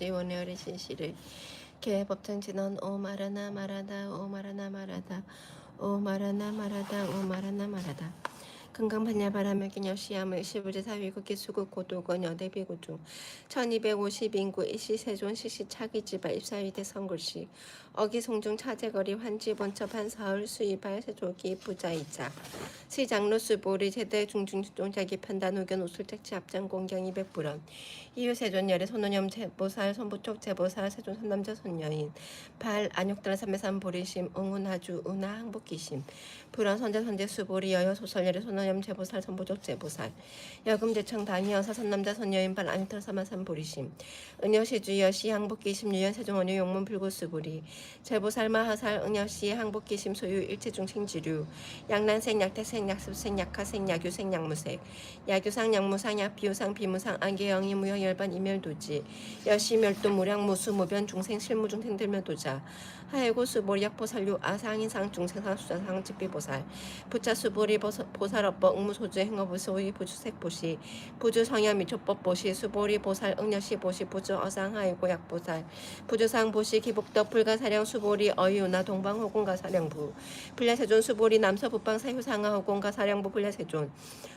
법지 원해어리 신시를 개 법정 진원 오 마라나 마라다 오 마라나 마라다 오 마라나 마라다 오 마라나 마라다 금강 반야바람의 기념시함의 시부지 사위국기 수국 고도건 여대비구 중 1250인구 일시세존 시시 차기지바 입사위대 선굴시 어기송중 차제거리 환지본처 판사을 수입할 세조기 부자이자 시장로 수보리 제대 중중동자기 판단 의견 우술택치 합장 공경 200불원 이유세존 열애 손오념 제보살 세존 선남자 손여인 발 안욕달 삼매삼 보리심 응운하주 은하 항복기심 불원 선제 수보리 여여 소설 열애 손 오념 제보살 손부쪽 제보살. 여금 제청 당이여 사선 남자 손여인 발 안욕달 삼매삼 보리심. 은여시 주 여시 항복기 심 유연 세종 원유 용문 불구 수보리. 제보살 마 하살 응여시 항복기 심 소유 일체중 생지류. 양란생 약태생 약습생 약화생 야규생 약무색. 야규상 약무상 약비유상 비무상 안개영이 무형 열반 이멸도지. 여시 멸도 무량 무수 무변 중생 실무 중 생들멸도자. 하해고 수보리 약보살류 아상인상 중생상 수자상 직비보살. 부차 수보리 보사- 보살 업법 응무소주 행어부소위 부주색 보시 부주 성야 미초법 보시 수보리 보살 응여시 보시 부주 어상 하이고 약보살 부주상 보시 기복덕 불가사령 수보리 어이우나 동방호공가 사령부 불야세존 수보리 남서북방 사휴상하 호공가 사령부 불야세존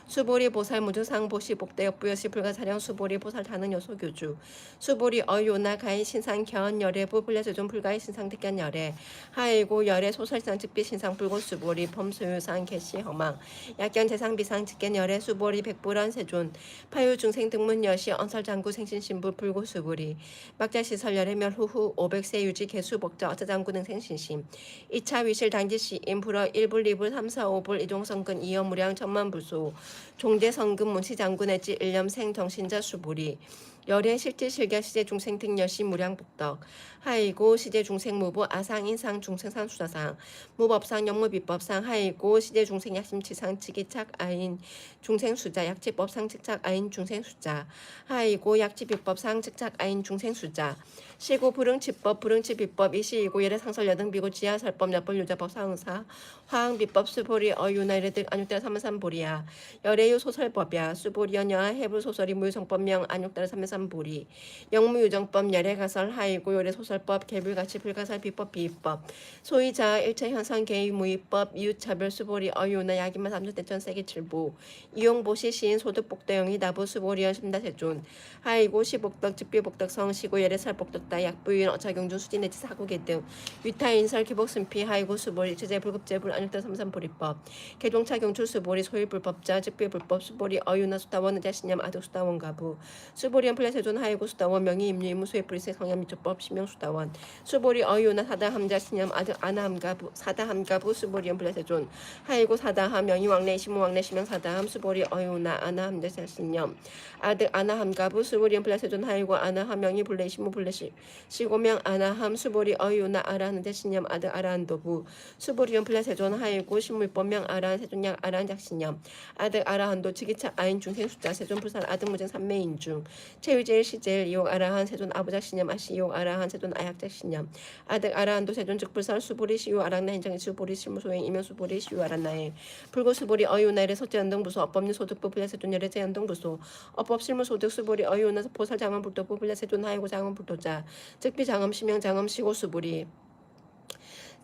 수보리 보살 무주상 보시 복대역 부여시 불가사령 수보리 보살 다는 요소교주 수보리 어이오나 가인 신상 견 열애부 불야세존 불가인 신상 특견 열애 하이고 열애 소설상 즉비 신상 불고 수보리 범소유상 개시 허망 약견 재상 비상 직견 열애 수보리 백불원 세존 파유 중생 등문 여시 언설 장구 생신 신부 불고 수보리. 막자 시설 열애 멸 후후 500세 유지 개수 복자 어쩌장구 등 생신심 2차 위실 당지 시인 불어 1불 2불 3 4 5불 이종성근 이어 무량 천만 불소. 종대 성금 문시 장군 내지 일념생 정신자 수보리 열애 실제 실결 시제 중생 등 여시 무량 복덕. 하이고 시제 중생 무부 아상 인상 중생상 수사상. 무법상 영무 비법상 하이고 시제 중생 약심치상 치기착 아인 중생 수자 약지법상 측착 아인 중생 수자. 하이고 약지 비법상 측착 아인 중생 수자 시고 불응치법 불응치 비법 이시이고 예례 상설 여등 비고 지하 설법 여법 유자법 상사 화항 비법 수보리 어유나 이래 등 안육달 삼삼 보리야. 열애유 소설법이야. 수보리 연 여하 해불 소설이 무유성법명 안육달 삼삼 보리. 영무유정법 열애가설 하이고 요래 소설법 개불가치 불가설 비법 비법. 소위자 일체 현상 개의 무위법 이웃차별 수보리 어유나 야기만 삼주 대천 세계 칠보 이용보시 시인 소득복대영이 나부 수보리연 심다세존. 하이고 시복덕 집비복덕 성시고 예례 설복덕 다 약부인 어차경준 수진내지 사고계 등 위타인설 기복순피 하이고 수보리 제재 불급제불 안육대 삼삼 보리법 개종차 경출 수보리 소일불법자 즉비불법 수보리 어유나 수다원 의자신념 아득 수다원 가부 수보리연 플레세존 하이고 수다원 명의 임류 임무 수의 불세 성향 미초법 시명 수다원 수보리 어유나 사다함자 신념 아득 아나함가부 사다함가부 수보리연 플레세존 하이고 사다함 명의 왕래 시무 왕래 시명 사다함 수보리 어유나 아나함자 신념 아득 아나함가부 수보리연 플레세존 하이고 아나함 명의 불레 시무 불레 시 시고명 아나함 수보리 어유나 아라하는데 신념 아득 아라한도부. 수보리연 플레세존 하이고 신물법명 아라한 세존약 아라한 작신념. 아득 아라한도 치기차 아인 중생 숫자 세존 불산 아득 무정 삼매인 중. 체위제일 시제일 이용 아라한 세존 아부작 신념 아시 이용 아라한 세존 아약작 신념. 아득 아라한도 세존 즉불살 수보리 시유 아락나 행정의 수보리 실무소행 이면 수보리 시유 아란나에 불고 수보리 어유나일의 소제연동 부소 업법률 소득부 불려 세존 열의 제연동 부소 어법 실무 소득 수보리 어유나 보살 장엄 불도부 불려 세존 하이고 장엄 불도자 즉비 장엄 심명 장엄 시고 수보리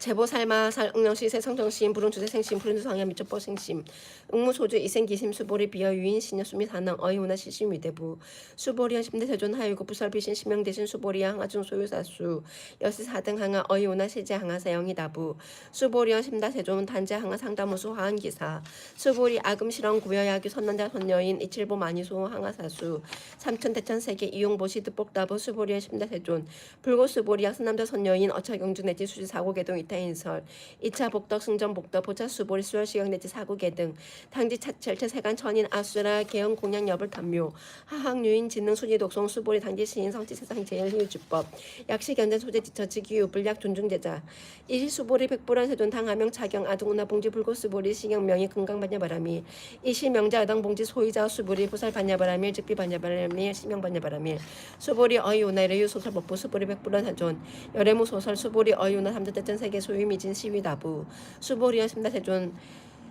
제보 살마 살 응명시 세 성정신 불응주세 생심 불운주 성야 미적보 생심 응무소주 이생기심 수보리 비어 유인 신여 수미 사능 어이우나 시심 위대부. 수보리한 심대 세존 하이고 부설비신 심명 대신 수보리야 항아중 소유사수. 여시 사등 항아 어이우나 시제 항아 사영이 다부. 수보리한 심다 세존 단제 항아 상담무수 화한 기사. 수보리 아금 실험 구여야규 선난자 선여인 이칠보 마니소 항아 사수. 삼천 대천 세계 이용보시 득복다부 수보리한 심다 세존. 불고 수보리야 선남자 선여인 어차경주 내지 수지 사고개동 이 타인설 2차 복덕 승전 복덕 보차 수보리 수열 시경 내지 사고개 등 당지 차철체 세간 천인 아수라 개헌 공양 여벌 탐묘 하학 유인 진능 수지 독송 수보리 당지 시인 성지 세상 제일 희유주법. 약시 견전 소재 지처 지기유 불약 존중 제자. 이시 수보리 백불안 세존 당하명 차경 아둥우나 봉지 불고 수보리 시경 명의 금강 반야 바람이. 이시 명자 아당 봉지 소이자 수보리 부살 반야 바람일 즉비 반야 바람일 시명 반야 바람일 수보리 어이오나 이래유 소설 법부 수보리 백불안 세존. 열애무 소설 수보리 어이오나 삼자 대전 세계 소유 미진 시위 나부. 수보리와 심다세존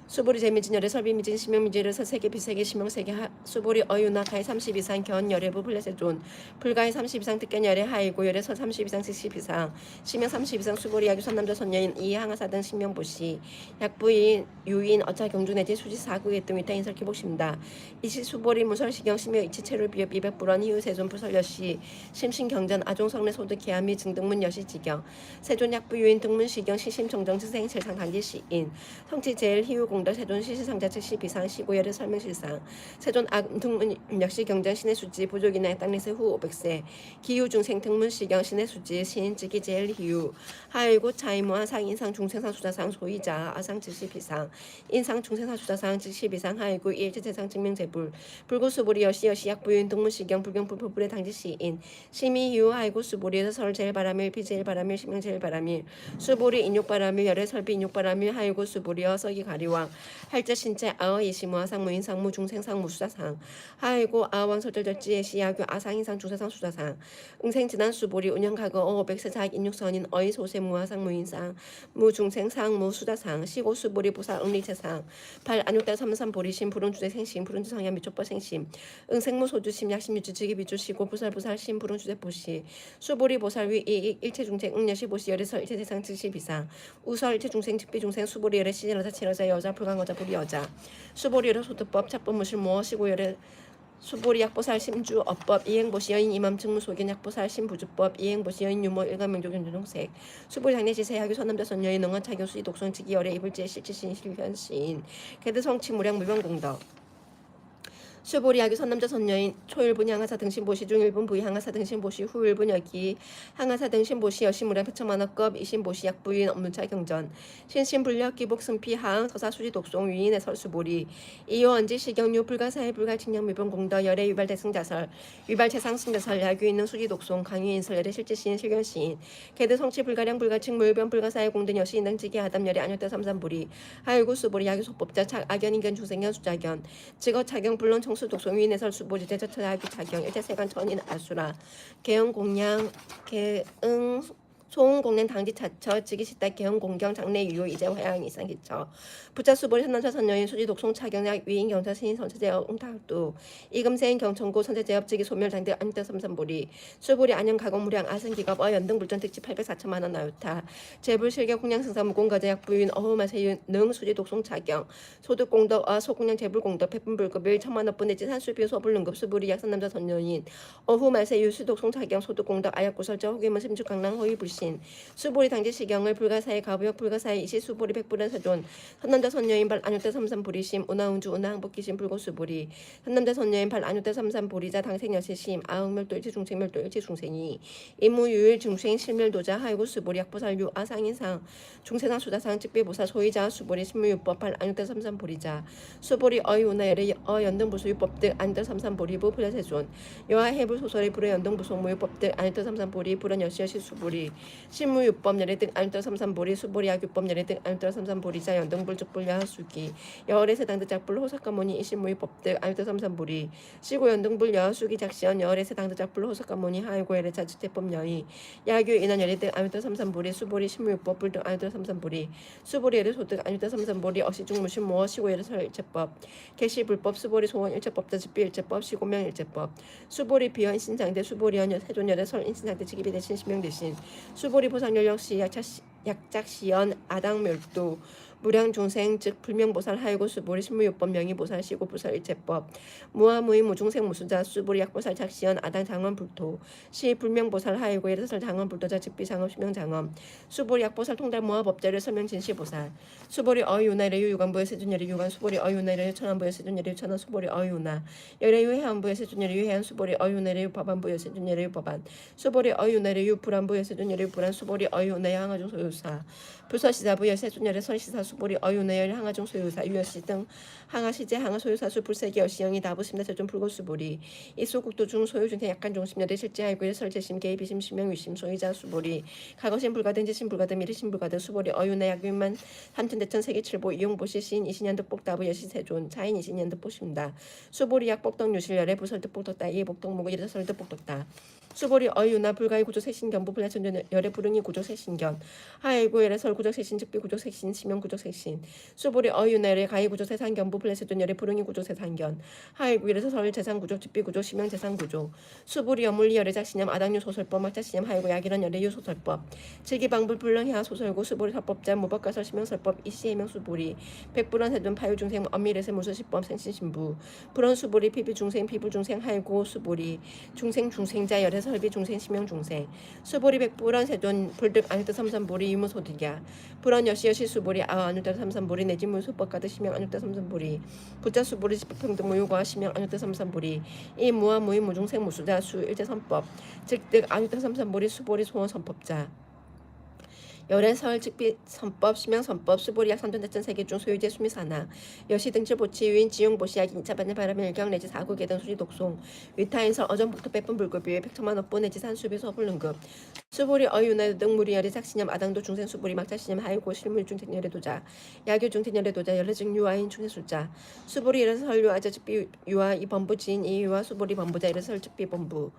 수보리 재미진열의 설비 미진 심형 미지에서 세계 비세계 심형 세계 하, 수보리 어유나 가의 30 이상 견 열애부 플레세존. 불가의 30 이상 특견 열애 하이고 열애 설30 이상 70 이상. 심형 30 이상 수보리 야규 선남자 선녀인 이항하사 등 심명 보시. 약부인 유인 어차 경주 내지 수지 사구의 등 위타 인설 기복십니다. 이시 수보리 무설 시경 심여 이치체를 비어 비백불원 이후 세존 부설 여시. 심신 경전 아종성내 소득 기함이 증등문 여시 지경 세존 약부 유인 등문 시경 시심 정정 증생 실상 단지 시인. 성지 제일 희우 공덕 세존 시시상자 즉시 비상 시고열의 설명실상. 세존 악 등문 역시 경전 신의 수지 부족이나 땅리세 후 500세. 기후 중 생 등문 시경 신의 수지 즉이 제일 희우 하이고 차이모한 상 인상 중생상 수자상 소이자 아상 즉시 비상. 인상 중생상 수자상 즉시 비상 하이고 일제재상 증명 제불. 불구수보리 여시 여시 약부인 등문 시경 불경 불불불의 당지 시인. 심의 이후 하이고 수보리에서 설 제일 바람일 피 제일 바람일 심명 제일 바람일 수보리 인욕 바람일 열의 설비 인욕 바람일 하이고 수보리어 서기 가리왕 할자 신체 아어 상무 인 상무 중생 상무 수자상. 하이고 아왕 설절절지의 시야교 아상 인상 중세상 수자상. 응생 지난 수보리 운영 가거 어백세 자익 인육선인 어이 소세 무아 상무 인상. 무 중생 상무 수자상. 시고 수보리 보살 응리체상. 발 안육달 삼삼 보리심 불운 주제 생심. 불운 주 성향 미촉법 생심. 응생무 소주심 약심 유주 지기 비주시고 보살 보살 심 불운 주제 보시. 수보리 보살 위 이익 일체 중생 응여시 보시 열애설 일체 대상 즉시 비상. 우설 일체 중생 직비 중생 수보리 열애 여자 칠여자 여자 불강여자 불이 여자. 수보리 열애 소득법 착법 무실 무엇이고 열애 수보리 약보살 심주 업법 이행보시 여인 이맘 증무 소견 약보살 심부주법 이행보시 여인 유모 일간명조 견주동색. 수보리 장례지 세 하교 선남자 선녀인 능원 차교 수지 독성 지기 열애 이불제 실지신 실현시인 개드 성치 무량 무병공덕 야규 선남자 선녀인 초일분 향하사 등신보시 중일분 부위 향하사 등신보시 후일분 여기 향하사 등신보시 여시무량 표청만업급 이신보시 약부인 업문차 경전 신신불력 기복 승피 하응 서사 수지 독송 위인의 설수보리 이호언지 시경유 불가사의 불가 칭령 밀봉 공덕 열애 유발 대승자설 유발 최상 승자설 야규 있는 수지 독송 강유인설 열애 실제 시인 실견 시인 개드 성치 불가량 불가칭 물변 불가사의 공든 여시 인당 지기 하담 열애 안효대 삼삼보리 하율구 수보리 야규 소법자 착 악연 인견 중생견 수자견 직어 차경 불론 청수 독송 위인의 설수 대처처 야규 차경 일체 세간 전인 아수라 개영 공양 개응 소응 공연 당지 차처 지기 시다 개헌 공경 장례 유효 이제 화양 이상 기처 부자 수보리 선남자 선녀인 수지 독송 차경약 위인 경찰 신인 선체제업 응탁도 이금세인 경천고 선체제업 지기 소멸 당대 안대 삼삼보리 수보리 안녕 가공 무량 아승 기갑 어 연등 불전 특집 800 4천만 원 나유타 재불 실경 공양 승사 무공가제약 부인 어허마세윤 능 수지 독송 차경 소득 공덕 어 소공양 재불 공덕 백분 불급 일 천만 원분 내지 산수비 소불 능급 수보리 약선 남자 선녀인 어후 말세유 수독송 차경 소득 공덕 아약구 설정 호기문 심축 강랑 허위 불신 수보리 당지 시경을 불가사의 가부역 불가사의 이시 수보리 백불은 세존 선남자 선녀인 발 안효대 삼삼 보리심 운하운주 운하항복기심 불고수보리. 선남자 선녀인 발 안효대 삼삼 보리자 당생여시심 아흥멸도 일치 중생멸도 일치 중생이. 임무유일 중생 실멸도자 하이고 수보리 약보살유 아상인상. 중세상 수다상 직비보사 소이자 수보리 신무유법 발 안효대 삼삼 보리자. 수보리 어이우나 열의 어 연등부수유법 등 안효대 삼삼 보리부 불야세존. 여하 해불 소설의 불의 연등부소 무유법 등 안효대 삼삼 보리 불은 여시여시 수보리 신무유법 열애 등 안효대 삼삼 보리 수보리 야규법 열애 등 안효대 삼삼 보리자 연등불적불 야수기 여월의 세당드 작불 호석가모니 이신무유법 등 안효대 삼삼 보리 시고 연등불 여수기 작시연 여월의 세당드 작불 호석가모니 하이고 열애 자치제법 여의 야규 인원 열애 등 안효대 삼삼 보리 수보리 신무유법 불등 안효대 삼삼 보리 수보리 열애 소득 안효대 삼삼 보리 어시중 무신 모어 시고 열애 설일체법 개시불법 수보리 소원 일체법 자집비 일체법 시고명 일체법 수보리 비연 신장대 수보리 연여 세존열애 설 인신장대 지기비 대신 신명 대신 수보리 보상연령 시 약차 시- 약작 시연 아당 멸도 무량 중생 즉 불명보살 하이고 수보리 신무요법 명의보살 시고보살 일체법 무아무의 무중생 무수자 수보리 약보살 작시연 아당 장엄 불토 시 불명보살 하이고 예르설 장엄 불도자 즉비상업 수명 장엄 수보리 약보살 통달 무아법자를 설명 진시보살 수보리 어유나 유 유관부의 세준열이 유관 수보리 어유나 유 천안부의 세준열이 천안 수보리 어유나 열애유 해안부의 유 해안 수보리 어유나 유 법안부의 유 법안 수보리 어유나 유 불안부의 유 불안 수보리 어유나 항아중 소유사 불서시사부의 세준열의 설시사 수보리 어유나 열 항아중 소유사 유여시 등 항아시제 항아 소유사 수 불세기 여시영이 다부심나 세준 불고수보리. 이소국도 중 소유 중에 약간 중심열의 실제 알고의 설제심 개입이심 심명 위심 소유자 수보리. 가거심 불가든 지심 불가든 미리심 불가든 수보리. 어유나 약유만 삼천대천 세계칠보 이용보시 시인 이신년득 복다부 여시세존 차인 이신년득 보십니다. 수보리 약복덕 유실열의 부설득 복덕다 이복덕 무고 이르설득 복덕다 수보리 어유나 불가의 구조 세신 견 부 불야천전 열의 불응이 구조 세신견 하이구 열의 설 구조 세신 즉비 구조 세신 시명 구조 세신 수보리 어유나 열의 가의 구조 세상 견 부 불야천전 열의 불응이 구조 세상견 하이구 열에서 설 재산 구조 즉비 구조 시명 재산 구조 수보리 어물리 열의 작신념 아당류 소설법 막자신념 하이구 약이런 열의 유 소설법 질기방불 불렁해하 소설고 수보리 사법자 무법가설 시명설법 이시해명 수보리 백불원 세돈 파유 중생 엄밀해서 무소시법 생신신부 불원 수보리 피비 중생 피부 중생 하이고 수보리 중생 중생자 열의 설비 중생 시명 중생. 수보리 백불원 세돈 불득 안육대 삼삼보리 유무소득야. 불원 여시 여시 수보리 아 안육대 삼삼보리 내지 무소법 가득 시명 안육대 삼삼보리. 부자 수보리 집평등 무효과 시명 안육대 삼삼보리. 이 무와 무의 무중생 무수자 수 일제 선법. 즉득 안육대 삼삼보리 수보리 소원 선법자 열의 설 즉비 선법 시명 선법 수보리약 선전대전 세계 중 소유재 수미사나 여시 등칠 보치 유인 지용 보시약 인차 받는 바람의 일경 내지 사국계 등 수리 독송 위타인설 어전북도 빼뿐 불급비 백천만 업보 내지 산수비 소불능급 수보리 어유나 등 무리열의 작신념 아당도 중생 수보리 막자신념 하이고 실물 중생열의 도자 야교 중생열의 도자 열애증 유아인 중생 숫자 수보리 열의 설 유 아자 즉비 유아 이 범부 지인 이 유아 수보리 범부자 열의 설 즉비 범부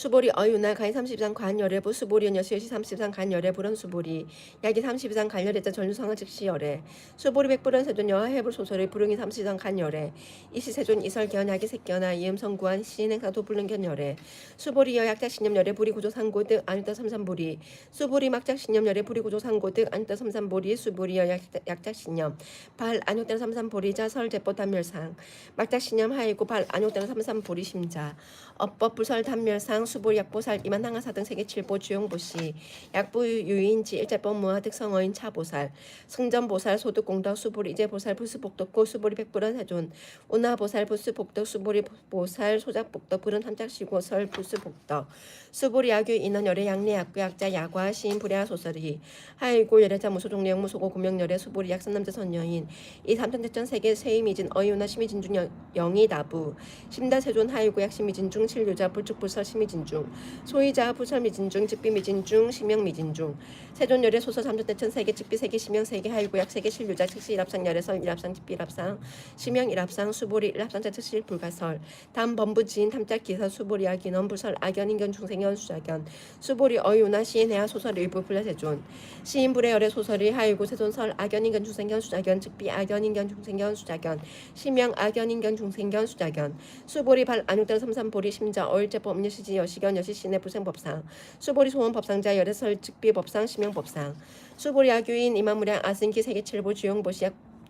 수보리 어유나 가인 30상 관열애부 수보리연 여시여시 30상 간열애 불원 수보리. 야기 30상 간열애자 전류상하 즉시 열애. 수보리 백불원 세존 여하 해불 소설의 불응이 30상 간열애. 이시 세존 이설견 야기 색견아 이음 성구한 시인행사 도불능견 열애. 수보리 여약자 신념 열애 불이 구조 상고 등 안유다 삼삼보리. 수보리 막작 신념 열애 불이 구조 상고 등 안유다 삼삼보리. 수보리 여약자 신념. 발 안유다 삼삼보리자 설제법 단멸상. 막작 신념 하이고 발 안유다 삼삼보리 심자. 업법 불설 단멸상 수보 약보살 이만 항하사 등 세계 칠보 주용보시 약부 유인지 일제법 무화 득성어인 차보살 승전보살 소득공덕 수보리 이제보살 부수복덕고 수보리 백불원 세존 운하보살 부수복덕 수보리 보살 소작복덕 불은 함작시고 설 부수복덕 수보리 야규 인원 열애 양례 약구 약자 야과 시인 불야 소설이 하이고 열애자 무소종례 무소고 구명열애 수보리 약선남자 선여인 이 삼천대전 세계 세이미진 어이운하 심의진중 영- 영이 나부 심다세존 하이고 약심미진중 칠류자 불축불설 심 미진중 소이자 부설 미진중 즉비미진중 심명미진중. 세존열의 소설 삼천대천 세계 즉비 세계 심명 세계 하이고 약 세계 실류자 즉시 일합상 열애설 일합상 즉비 일합상 심명 일합상 수보리 일합상자 즉시 불가설. 담 범부지인 탐짝 기사 수보리 아기넌 불설 악연 인견 중생연 수자견 수보리 어유나 시인해야 소설 일부 불야세존. 시인 불의 열의 소설이 하이고 세존설 악연 인견 중생견 수자견 즉비 악연 인견 중생견 수자견 심명 악연 인견 중생견 수자견 수보리 발 안육달 삼삼보리 심자 어일제법 음료시지 여시견 여시신의 부생법상 수보리 소원 법상자 열애설 즉비 법상 심명법상 수보리 야규인 이마무량 아승기 세계칠보 주용보시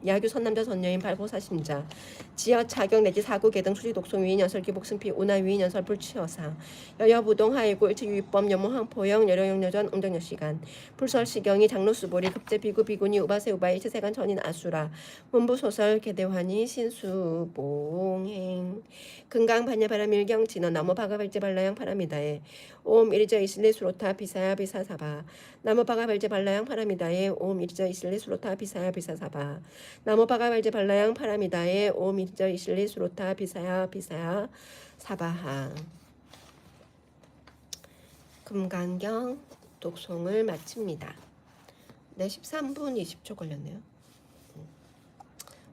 야규 선남자 선녀인 발보사심자 지어 차경 내지 사구 개등 수지 독송 위인 연설 기 복승피 운하 위인 연설 불치어상 여여부동 하이고 일체 유입범 연모 항포영 여려용여전 웅정여 시간 불설 시경이 장로 수보리 급제 비구 비구니 우바세 우바 일체 세간 전인 아수라 문부 소설 개대환이 신수봉행. 금강 반야바람 일경 진원 나무 바가발제 발라양 파라미다에 옴 이리저 이슬리 수로타 비사야 비사사바 나무 바가발제 발라양 파라미다에 옴 이리저 이슬리 수로타 비사야 비사사바 나무 바가발제 발라양 파라미다에 옴 이리저 이슬리 수로타 비사야 비사야 사바하 금강경 독송을 마칩니다. 네, 13분 20초 걸렸네요. 음.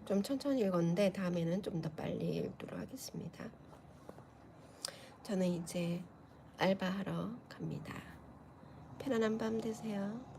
좀 천천히 읽었는데 다음에는 좀 더 빨리 읽도록 하겠습니다. 저는 이제 알바하러 갑니다. 편안한 밤 되세요.